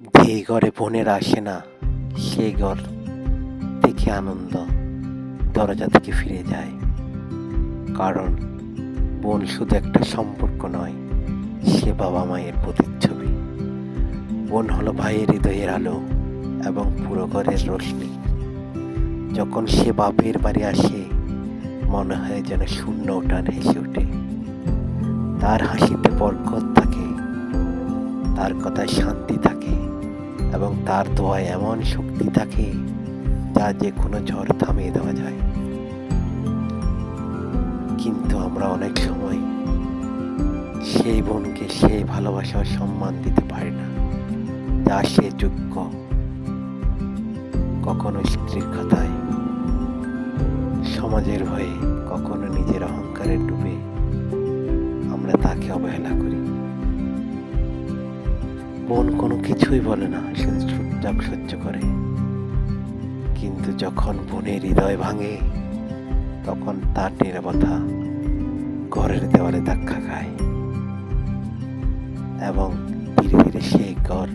যে ঘরে বোনের আসে না সেই ঘর থেকে আনন্দ দরজা থেকে ফিরে যায়। কারণ বোন শুধু একটা সম্পর্ক নয়, সে বাবা মায়ের প্রতিচ্ছবি। বোন হলো ভাইয়ের হৃদয়ের আলো এবং পুরো ঘরের রশ্মি। যখন সে বাপের বাড়ি আসে, মনে হয় যেন শূন্য উঠান হেসে ওঠে। তার হাসিতে বরকত থাকে, তার কথায় শান্তি থাকে। এবং তার দোয়ায় এমন শক্তি থাকে যা যে কোনো ঝড় থামিয়ে দেওয়া যায়। কিন্তু আমরা অনেক সময় সেই বোনকে সেই ভালোবাসা ও সম্মান দিতে পারি না, যা সে যোগ্য। কখনো স্ত্রীর কথায়, সমাজের ভয়ে, কখনো নিজের অহংকারে ডুবে আমরা তাকে অবহেলা বোন কোনো কিছুই বলে না, সে চুপচাপ সহ্য করে। কিন্তু যখন বোনের হৃদয় ভাঙে, তখন তার নিরাপত্তা ঘরের দেওয়ালে ধাক্কা খায়। এবং ধীরে ধীরে সেই ঘর